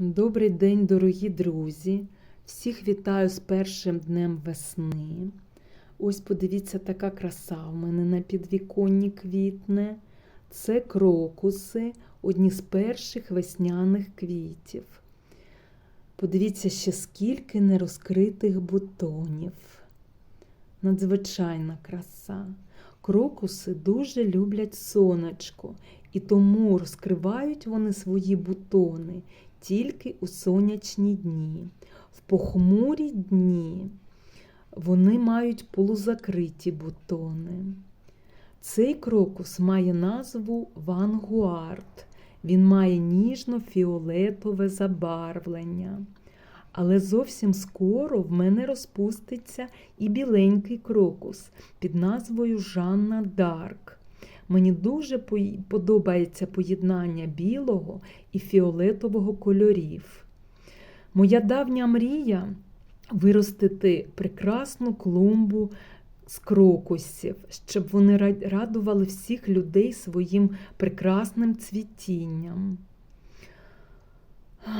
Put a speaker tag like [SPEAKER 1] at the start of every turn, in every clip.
[SPEAKER 1] Добрий день, дорогі друзі! Всіх вітаю з першим днем весни. Ось подивіться, така краса в мене на підвіконні квітне. Це крокуси, одні з перших весняних квітів. Подивіться ще скільки нерозкритих бутонів. Надзвичайна краса. Крокуси дуже люблять сонечко, і тому розкривають вони свої бутони тільки у сонячні дні. В похмурі дні вони мають полузакриті бутони. Цей крокус має назву вангуард. Він має ніжно-фіолетове забарвлення. Але зовсім скоро в мене розпуститься і біленький крокус під назвою Жанна Дарк. Мені дуже подобається поєднання білого і фіолетового кольорів. Моя давня мрія виростити прекрасну клумбу з крокусів, щоб вони радували всіх людей своїм прекрасним цвітінням.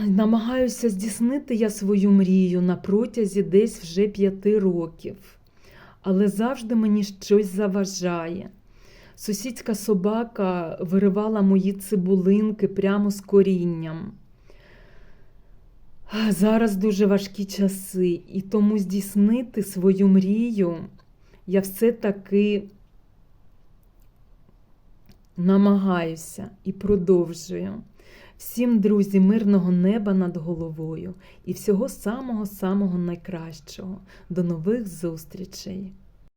[SPEAKER 1] Намагаюся здійснити я свою мрію на протязі десь вже п'яти років, але завжди мені щось заважає. Сусідська собака виривала мої цибулинки прямо з корінням. Зараз дуже важкі часи, і тому здійснити свою мрію я все-таки намагаюся і продовжую. Всім, друзі, мирного неба над головою і всього самого-самого найкращого. До нових зустрічей!